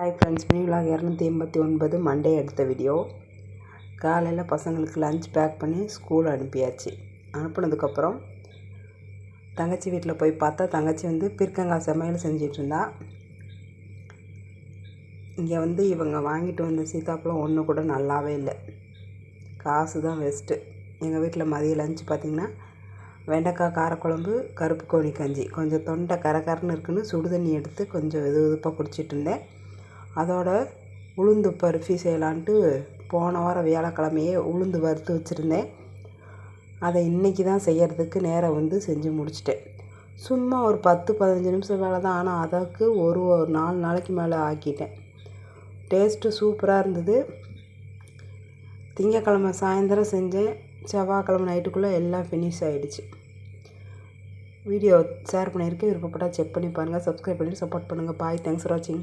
Hi friends mini vlog இரநூத்தி எண்பத்தி ஒன்பது மண்டே எடுத்த வீடியோ காலையில் பசங்களுக்கு லஞ்ச் பேக் பண்ணி ஸ்கூல் அனுப்பியாச்சு. அனுப்புனதுக்கப்புறம் தங்கச்சி வீட்டில் போய் பார்த்தா தங்கச்சி வந்து பிற்கங்காய் சமையல் செஞ்சிட்ருந்தா இங்கே வந்து இவங்க வாங்கிட்டு வந்த சீத்தாப்பழம் ஒன்று கூட நல்லாவே இல்லை. காசு தான் வேஸ்ட்டு எங்கள் வீட்டில் மதிய லஞ்ச் பார்த்திங்கன்னா வெண்டைக்காய் காரக்குழம்பு கருப்பு கோழி கஞ்சி. கொஞ்சம் தொண்டை கரகரன்னு இருக்குன்னு சுடுதண்ணி எடுத்து கொஞ்சம் இது இதுப்பாக குடிச்சிட்டு இருந்தேன். அதோட உளுந்து பருப்பி செய்யலான்ட்டு போன வாரம் வியாழக்கிழமையே உளுந்து வறுத்து வச்சுருந்தேன். அதை இன்றைக்கி தான் செய்கிறதுக்கு நேரம் வந்து செஞ்சு முடிச்சிட்டேன். சும்மா ஒரு பத்து பதினஞ்சு நிமிஷம் வேலை தான் ஆனால் அதற்கு ஒரு ஒரு நாலு நாளைக்கு மேலே ஆக்கிட்டேன். டேஸ்ட்டு சூப்பராக இருந்தது. திங்கக்கிழமை சாயந்தரம் செஞ்சேன். செவ்வாய்க்கிழமை நைட்டுக்குள்ளே எல்லாம் ஃபினிஷ் ஆகிடுச்சு வீடியோ ஷேர் பண்ணியிருக்கேன். விருப்பப்பட்டால் செக் பண்ணி பாருங்கள். சப்ஸ்கிரைப் பண்ணி சப்போர்ட் பண்ணுங்கள். பாய் தேங்க்ஸ் ஃபார் வாட்சிங்